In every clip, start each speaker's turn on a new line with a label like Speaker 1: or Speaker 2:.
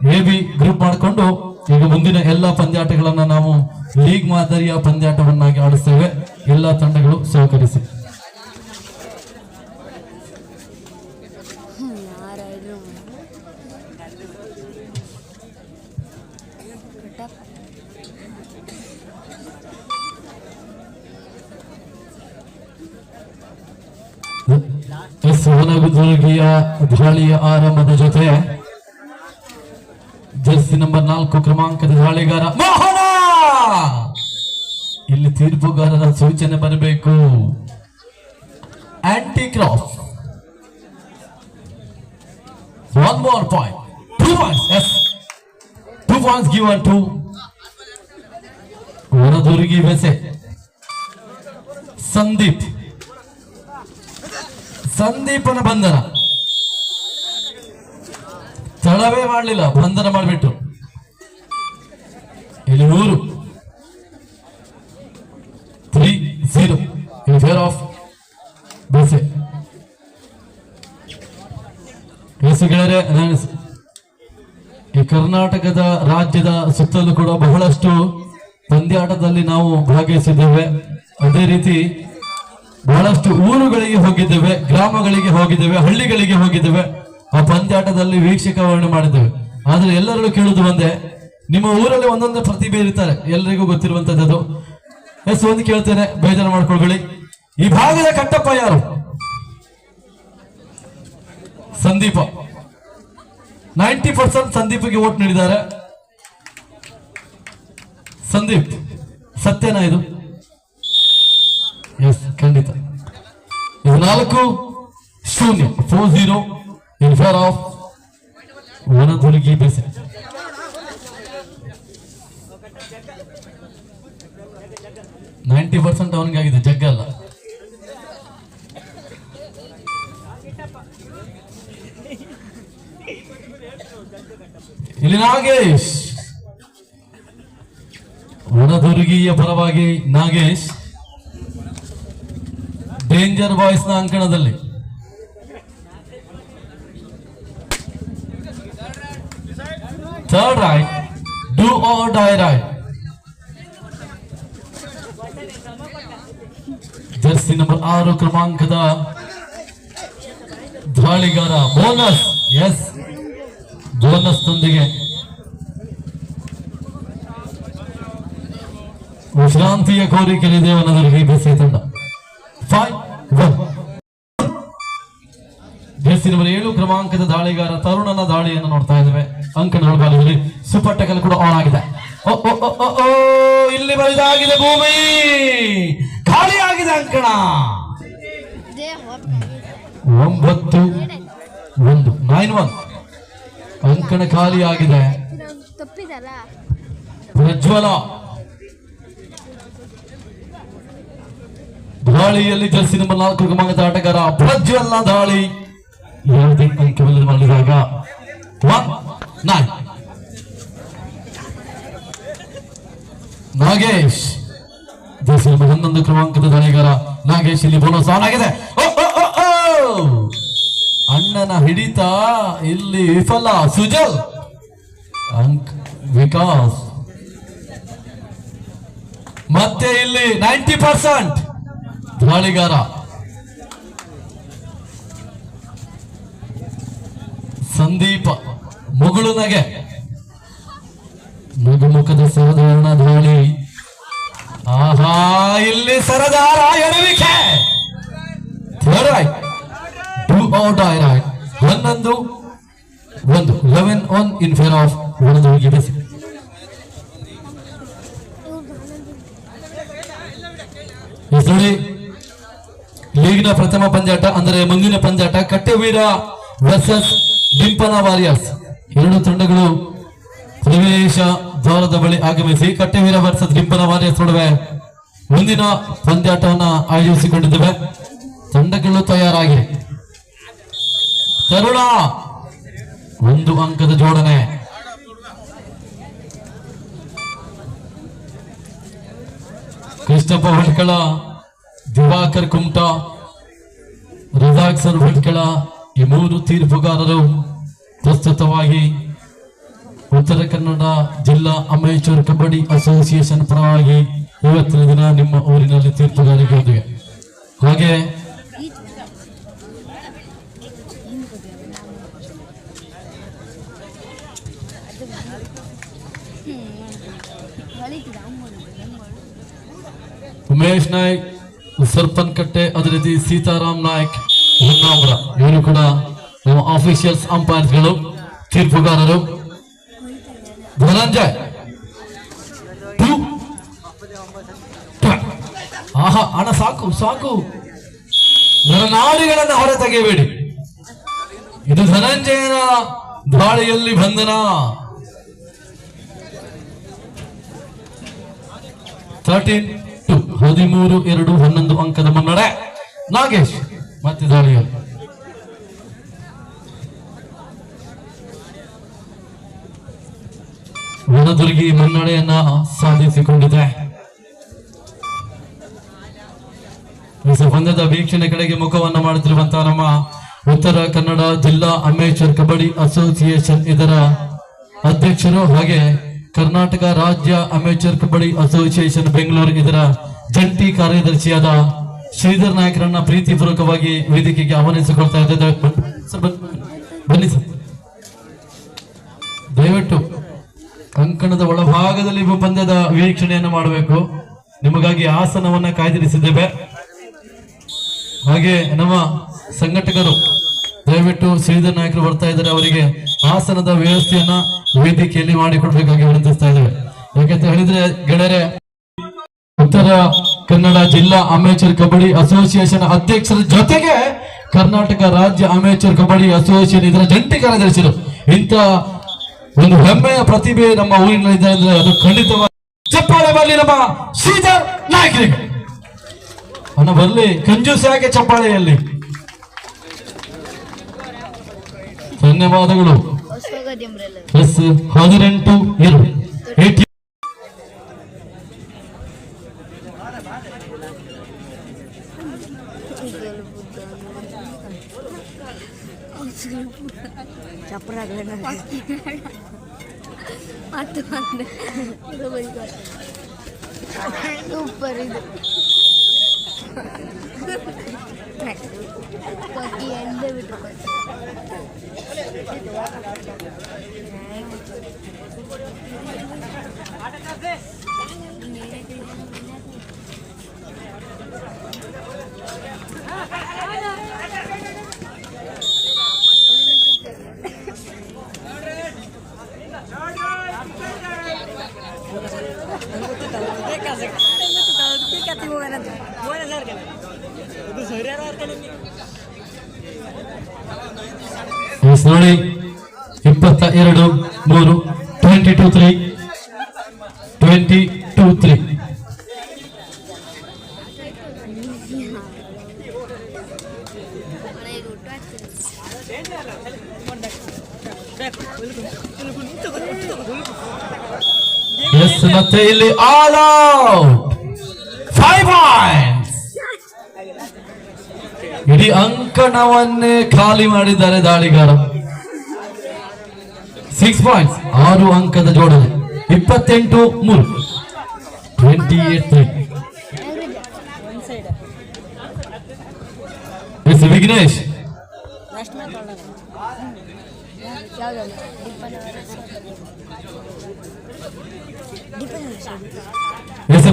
Speaker 1: A B group ಮಾಡಿಕೊಂಡು ಈಗ ಮುಂದಿನ ಎಲ್ಲ ಪಂದ್ಯಾಟಗಳನ್ನ ನಾವು ಲೀಗ್ ಮಾದರಿಯ ಪಂದ್ಯಾಟವನ್ನಾಗಿ ಆಡಿಸ್ತೇವೆ. ಎಲ್ಲ ತಂಡಗಳು ಸಹಕರಿಸಿ. ಎಸ್ ಹೊನಗುದುರ್ಗಿಯ ದಾಳಿಯ ಆರಂಭದ ಜೊತೆ ಜರ್ಸಿ ನಂಬರ್ ನಾಲ್ಕು ಕ್ರಮಾಂಕದ ದಾಳಿಗಾರ ಮೋಹನ! ಇಲ್ಲಿ ತೀರ್ಪುಗಾರರ ಸೂಚನೆ ಬರಬೇಕು. Aunty ಕ್ರಾಫ್ one more point two points yes two points given to ಹೊರದುರುಗಿ ಬೆಸೆ. ಸಂದೀಪ್. ಸಂದೀಪನ ಬಂಧನ. ತಳವೇ ಮಾಡಲಿಲ್ಲ, ಬಂಧನ ಮಾಡಿಬಿಟ್ಟು ನೂರು three zero in favour of ಬೇಸೆ ಸ- ಈ ಕರ್ನಾಟಕದ ರಾಜ್ಯದ ಸುತ್ತಲೂ ಕೂಡ ಬಹಳಷ್ಟು ಪಂದ್ಯಾಟದಲ್ಲಿ ನಾವು ಭಾಗವಹಿಸಿದ್ದೇವೆ. ಅದೇ ರೀತಿ ಬಹಳಷ್ಟು ಊರುಗಳಿಗೆ ಹೋಗಿದ್ದೇವೆ, ಗ್ರಾಮಗಳಿಗೆ ಹೋಗಿದ್ದೇವೆ, ಹಳ್ಳಿಗಳಿಗೆ ಹೋಗಿದ್ದೇವೆ. ಆ ಪಂದ್ಯಾಟದಲ್ಲಿ ವೀಕ್ಷಕವನ್ನು ಮಾಡಿದ್ದೇವೆ. ಆದರೆ ಎಲ್ಲರಲ್ಲೂ ಕೇಳುವುದು ಒಂದೇ ನಿಮ್ಮ ಊರಲ್ಲಿ ಒಂದೊಂದು ಪ್ರತಿಭೆ ಇರ್ತಾರೆ ಎಲ್ಲರಿಗೂ ಗೊತ್ತಿರುವಂತದ್ದು ಎಸ್, ಒಂದು ಕೇಳ್ತೇನೆ, ಬೇಜಾರು ಮಾಡ್ಕೊಳ್ಬೇಡಿ. ಈ ಭಾಗದ ಕಟ್ಟಪ್ಪ ಯಾರು? ಸಂದೀಪ. ನೈಂಟಿ ಪರ್ಸೆಂಟ್ ಸಂದೀಪ್ಗೆ ವೋಟ್ ನೀಡಿದ್ದಾರೆ. ಸಂದೀಪ್, ಸತ್ಯನಾ ಇದು? ಎಸ್, ಖಂಡಿತ. ಇದು ನಾಲ್ಕು, ಶೂನ್ಯ, four, zero, in favour of Vanadurgi ಬೆಸೆ. Ninety percent ಅವನಿಗಾಗಿದೆ ಜಗ್ಗಲ್ಲ ಇಲ್ಲಿ ನಾಗೇಶ್. ಒಣದುರ್ಗಿಯ ಪರವಾಗಿ ನಾಗೇಶ್. ಡೇಂಜರ್ ಬಾಯ್ಸ್ನ ಅಂಕಣದಲ್ಲಿ. Third raid do or die raid jersey number ಆರು ಕ್ರಮಾಂಕದ ದಾಳಿಗಾರ ಬೋನಸ್, ಎಸ್ ಬೋನಸ್ ನೊಂದಿಗೆ ವಿಶ್ರಾಂತಿಯ ಕೋರಿಕೆ ವನದುರ್ಗಿ ಬೆಸೆ ತಂಡ. ಫೈವ್ ಒನ್ ನಂಬರ್ ಏಳು ಕ್ರಮಾಂಕದ ದಾಳಿಗಾರ ತರುಣನ ದಾಳಿಯನ್ನು ನೋಡ್ತಾ ಇದ್ದೇವೆ. ಅಂಕಣ ಬಾಲದಲ್ಲಿ ಸೂಪರ್ ಟೆಕಲ್ ಕೂಡ ಆನ್ ಆಗಿದೆ. ಇಲ್ಲಿ ಬರಿದಾಗಿದೆ ಭೂಮಿ. ಅಂಕಣ ಒಂಬತ್ತು, ಒಂದು ನೈನ್ ಒನ್ ಅಂಕಣ ಖಾಲಿ
Speaker 2: ಆಗಿದೆ
Speaker 1: ಪ್ರಜ್ವಲ. ದಾಳಿಯಲ್ಲಿ ಜರ್ಸಿ ನಂಬರ್ ನಾಲ್ಕು ಕ್ರಮಾಂಕದ ಆಟಗಾರ ಪ್ರಜ್ವಲ ದಾಳಿ. ಯಾವುದೇ ಅಂಕವನ್ನು ಮಾಡಿದಾಗ ನಾಗೇಶ್. ಒಂದೊಂದು ಹನ್ನೊಂದು ಕ್ರಮಾಂಕದ ದಾಳಿಗಾರ ನಾಗೇಶ್, ಇಲ್ಲಿ ಬೋನಸ್ ಆನ್ ಆಗಿದೆ! ಅಣ್ಣನ ಹಿಡಿತ ಇಲ್ಲಿ ವಿಫಲ. ಸುಜಲ್. ಅಂಕ್ ವಿಕಾಸ್. ಮತ್ತೆ ಇಲ್ಲಿ ನೈಂಟಿ ಪರ್ಸೆಂಟ್ ದಾಳಿಗಾರ ಸಂದೀಪ ಮುಗುಳು ನಗೆ ನಗುಮುಖದ ಸರದಾರಣ ದಾಳಿ ಆಹಾ ಇಲ್ಲಿ ಸರದಾರ ಎಡವಿಕೆ. ಹನ್ನೊಂದು ಒಂದು eleven one in favour of ಒಂದು ಎಸ್ ನೋಡಿ ಲೀಗ್ನ ಪ್ರಥಮ ಪಂದ್ಯಾಟ ಅಂದರೆ ಮುಂದಿನ ಪಂದ್ಯಾಟ ಕಟ್ಟೆವೀರ ವರ್ಸಸ್ ಡಿಂಪನ ವಾರಿಯರ್ಸ್. ಎರಡು ತಂಡಗಳು ಪ್ರವೇಶ ದ್ವಾರದ ಬಳಿ ಆಗಮಿಸಿ ಕಟ್ಟೆವೀರ ವರ್ಸಸ್ ಡಿಂಪನ ವಾರಿಯರ್ಸ್ ನಡುವೆ ಮುಂದಿನ ಪಂದ್ಯಾಟವನ್ನ ಆಯೋಜಿಸಿಕೊಂಡಿದ್ದೇವೆ. ತಂಡಗಳು ತಯಾರಾಗಿ. ತರುಣ. ಒಂದು ಅಂಕದ ಜೋಡಣೆ. ಕೃಷ್ಣಪ್ಪ ಭಟ್ಕಳ ದಿವಾಕರ್ ಕುಮಟ ರಜಾಕ್ ಸರ್ ಭಟ್ಕಳ ಈ ಮೂರು ತೀರ್ಪುಗಾರರು ಪ್ರಸ್ತುತವಾಗಿ ಉತ್ತರ ಕನ್ನಡ ಜಿಲ್ಲಾ ಅಮೇಚೂರ್ ಕಬಡ್ಡಿ ಅಸೋಸಿಯೇಷನ್ ಪರವಾಗಿ ಇವತ್ತಿನ ದಿನ ನಿಮ್ಮ ಊರಿನಲ್ಲಿ ತೀರ್ಪುಗಾರಿಕೆಯೊಂದಿಗೆ ಹಾಗೆ ಉಮೇಶ್ ನಾಯ್ಕ್ ಸರ್ಪನ್ ಕಟ್ಟೆ ಅದೇ ರೀತಿ ಸೀತಾರಾಮ್ ನಾಯ್ಕ್ ಇವರು ಕೂಡ ನಮ್ಮ ಆಫೀಷಿಯಲ್ಸ್ ಅಂಪೈರ್ಸ್ಗಳು ತೀರ್ಪುಗಾರರು. ಧನಂಜಯ್. ಆಹಾ ಹಣ ಸಾಕು ಸಾಕು. ನರನಾಡಿಗಳನ್ನ ಹೊರ ತೆಗೆಯಬೇಡಿ ಇದು ಧನಂಜಯನ ದಾಳಿಯಲ್ಲಿ ಬಂಧನ. ತರ್ಟೀನ್ ಟು ಹದಿಮೂರು ಎರಡು ಹನ್ನೊಂದು ಅಂಕದ ಮುನ್ನಡೆ ನಾಗೇಶ್ ಮತ್ತೆ ದಾಳಿಯಲ್ಲಿ ವನದುರ್ಗಿ ಮುನ್ನಡೆಯನ್ನ ಸಾಧಿಸಿಕೊಂಡಿದೆ ಪಂದ್ಯದ ವೀಕ್ಷಣೆ ಕಡೆಗೆ ಮುಖವನ್ನು ಮಾಡುತ್ತಿರುವಂತಹ ನಮ್ಮ ಉತ್ತರ ಕನ್ನಡ ಜಿಲ್ಲಾ ಅಮೇಚರ್ ಕಬಡ್ಡಿ ಅಸೋಸಿಯೇಷನ್ ಇದರ ಅಧ್ಯಕ್ಷರು ಹಾಗೆ ಕರ್ನಾಟಕ ರಾಜ್ಯ ಅಮೇಚರ್ ಕಬಡ್ಡಿ ಅಸೋಸಿಯೇಷನ್ ಬೆಂಗಳೂರು ಇದರ ಜಂಟಿ ಕಾರ್ಯದರ್ಶಿಯಾದ ಶ್ರೀಧರ್ ನಾಯಕರನ್ನ ಪ್ರೀತಿಪೂರ್ವಕವಾಗಿ ವೇದಿಕೆಗೆ ಆಹ್ವಾನಿಸಿಕೊಳ್ತಾ ಇದ್ದಾರೆ. ಬನ್ನಿ ಸರ್ ದಯವಿಟ್ಟು ಕಂಕಣದ ಒಳಭಾಗದಲ್ಲಿ ಪಂದ್ಯದ ವೀಕ್ಷಣೆಯನ್ನು ಮಾಡಬೇಕು. ನಿಮಗಾಗಿ ಆಸನವನ್ನ ಕಾಯ್ದಿರಿಸಿದ್ದೇವೆ. ಹಾಗೆ ನಮ್ಮ ಸಂಘಟಕರು, ದಯವಿಟ್ಟು ಶ್ರೀಧರ್ ನಾಯಕರು ಬರ್ತಾ ಇದ್ದಾರೆ, ಅವರಿಗೆ ಆಸನದ ವ್ಯವಸ್ಥೆಯನ್ನ ವೇದಿಕೆಯಲ್ಲಿ ಮಾಡಿಕೊಡ್ಬೇಕಾಗಿ ವಿನಂತಿಸ್ತಾ ಇದ್ದೇವೆ. ಯಾಕಂತ ಹೇಳಿದ್ರೆ, ಗೆಳೆಯರೆ, ಉತ್ತರ ಕನ್ನಡ ಜಿಲ್ಲಾ ಅಮೇಚರ್ ಕಬಡ್ಡಿ ಅಸೋಸಿಯೇಷನ್ ಅಧ್ಯಕ್ಷರ ಜೊತೆಗೆ ಕರ್ನಾಟಕ ರಾಜ್ಯ ಅಮೇಚರ್ ಕಬಡ್ಡಿ ಅಸೋಸಿಯೇಷನ್ ಇದರ ಜಂಟಿ ಕಾರ್ಯದರ್ಶಿರು. ಇಂಥ ಒಂದು ಹೆಮ್ಮೆಯ ಪ್ರತಿಭೆ ನಮ್ಮ ಊರಿನಲ್ಲಿದೆ ಅಂದ್ರೆ ಅದು ಖಂಡಿತವಾಗಿ. ಚಪ್ಪಾಳೆ ಬರಲಿ ನಮ್ಮ ಶ್ರೀಧರ್ ನಾಯಕರಿಗೆ. ಅಣ್ಣ ಬರಲಿ, ಕಂಜೂಸ್ ಯಾಕೆ ಚಪ್ಪಾಳೆಯಲ್ಲಿ. ಧನ್ಯವಾದಗಳು. ಎಸ್, ಹದಿನೆಂಟು ಎರಡು ಏಟಿ
Speaker 2: ಚಪ್ರಾಗ್ಲೇನ ಮತ್ತೆ ಬಂದೆ ಸೂಪರ್ ಇದು ಕೊಕ್ಕಿ
Speaker 1: ಎಸ್ ನೋಡಿ ಇಪ್ಪತ್ತ ಎರಡು ಮೂರು twenty two three twenty two three yes ಮತ್ತೆ ಇಲ್ಲಿ ಆಲ್ ಔಟ್ ಫೈವ್ ಪಾಯಿಂಟ್ಸ್ ಇಡೀ ಅಂಕಣವನ್ನೇ ಖಾಲಿ ಮಾಡಿದ್ದಾರೆ ದಾಳಿಗಾರ. ಸಿಕ್ಸ್ ಪಾಯಿಂಟ್ಸ್ ಆರು ಅಂಕದ ಜೋಡಣೆ. ಇಪ್ಪತ್ತೆಂಟು ಮೂರು. Twenty eight three Vignesh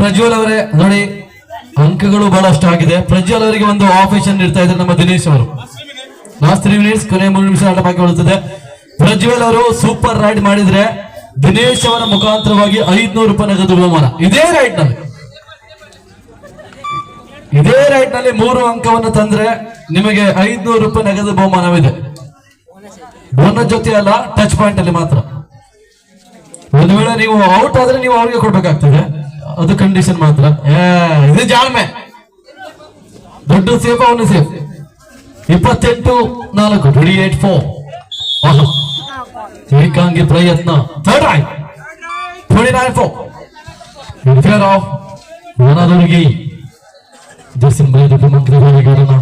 Speaker 1: Prajwal ಅವರೇ, ನೋಡಿ. ಅಂಕಗಳು ಬಹಳಷ್ಟು ಆಗಿದೆ. ಪ್ರಜ್ವಲ್ ಅವರಿಗೆ ಒಂದು ಆಪರೇಷನ್ ನೀಡ್ತಾ ಇದ್ದಾರೆ ನಮ್ಮ ದಿನೇಶ್ ಅವರು. ಲಾಸ್ಟ್ ತ್ರೀ ಮಿನಿಟ್ಸ್ ಕೊನೆ ಮೂರು ನಿಮಿಷ ಆಟ ಬಾಕಿ ಬರುತ್ತದೆ ಪ್ರಜ್ವಲ್ ಅವರು ಸೂಪರ್ ರೈಡ್ ಮಾಡಿದ್ರೆ ದಿನೇಶ್ ಅವರ ಮುಖಾಂತರವಾಗಿ ಐದ್ನೂರು ರೂಪಾಯಿ ನಗದು ಬಹುಮಾನ. ಇದೇ ರೈಡ್ನಲ್ಲಿ. ಇದೇ ರೈಡ್ನಲ್ಲಿ ಮೂರು ಅಂಕವನ್ನು ತಂದ್ರೆ ನಿಮಗೆ ಐದ್ನೂರು ರೂಪಾಯಿ ನಗದು ಬಹುಮಾನವಿದೆ. ಬೋನಸ್ ಜೊತೆ ಅಲ್ಲ ಟಚ್ ಪಾಯಿಂಟ್ ಅಲ್ಲಿ ಮಾತ್ರ. ಒಂದು ವೇಳೆ ನೀವು ಔಟ್ ಆದ್ರೆ ನೀವು ಅವ್ರಿಗೆ ಕೊಡ್ಬೇಕಾಗ್ತದೆ. ಅದು ಕಂಡೀಷನ್ ಮಾತ್ರ. ಇದು ಜಾಣ್ಮೆ. ದೊಡ್ಡ ಸೇಫ್ ಅವನು ಸೇಫ್ ಇಪ್ಪತ್ತೆಂಟು, ನಾಲ್ಕು ಟ್ವೆಂಟಿ ಏಟ್ ಫೋರ್ ಏಕಾಂಗಿ ಪ್ರಯತ್ನ. Third raid twenty nine four favour of Vanadurgi ಜರ್ಸಿನ್ ಬೈದಕ್ಕೆ ಮಂತ್ರಿಗಳಿಗಾರನ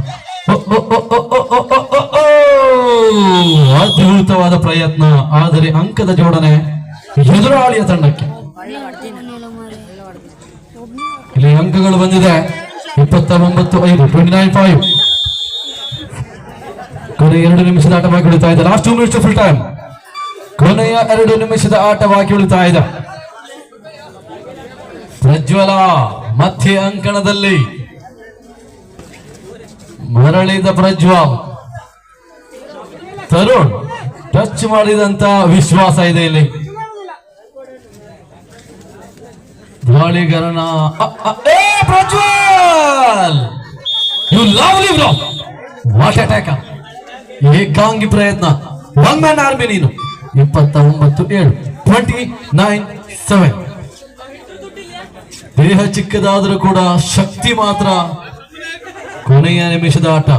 Speaker 1: ಅದ್ಭುತವಾದ ಪ್ರಯತ್ನ. ಆದರೆ ಅಂಕದ ಜೋಡಣೆ ಎದುರಾಳಿಯ ತಂಡಕ್ಕೆ. ಇಲ್ಲಿ ಅಂಕಗಳು ಬಂದಿದೆ. ಇಪ್ಪತ್ತ ಒಂಬತ್ತು, ಐದು ಟ್ವೆಂಟಿ ನೈನ್ ಫೈವ್ ಕೊನೆಯ ಎರಡು ನಿಮಿಷದ ಆಟವಾಗಿ ಉಳಿತಾ ಇದೆ. Last two minutes full time ಕೊನೆಯ ಎರಡು ನಿಮಿಷದ ಆಟವಾಗಿ ಉಳಿತಾ ಇದೆ. ಪ್ರಜ್ವಲ ಮಧ್ಯ ಅಂಕಣದಲ್ಲಿ ಮರಳಿದ ಪ್ರಜ್ವಲ್. ತರುಣ್ ಟಚ್ ಮಾಡಿದಂತ ವಿಶ್ವಾಸ ಇದೆ ಇಲ್ಲಿ. ಏ, Prajwal! You lovely love what attack ಏಕಾಂಗಿ ಪ್ರಯತ್ನ. ಒನ್ ಮ್ಯಾನ್ ಆರ್ಮಿ ನೀನು. ಇಪ್ಪತ್ತ ಒಂಬತ್ತು ಏಳು. ಟ್ವೆಂಟಿ ನೈನ್ ಸೆವೆನ್ ದೇಹ ಚಿಕ್ಕದಾದರೂ ಕೂಡ ಶಕ್ತಿ ಮಾತ್ರ. ಕೊನೆಯ ನಿಮಿಷದ ಆಟ.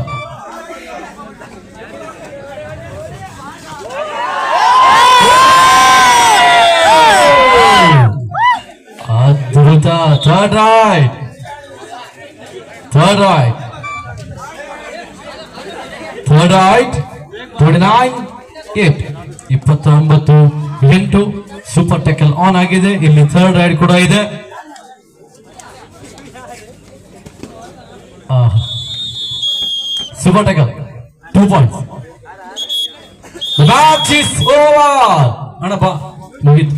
Speaker 1: Raid third raid third raid twenty nine eight ಇಪ್ಪತ್ತೊಂಬತ್ತು. ಎಂಟು. ಸೂಪರ್ ಟೆಕಲ್ ಆನ್ ಆಗಿದೆ. ಇಲ್ಲಿ ಥರ್ಡ್ ರೈಡ್ ಕೂಡ ಇದೆ. Super tackle two points match is over Annappa ಮುಗೀತು.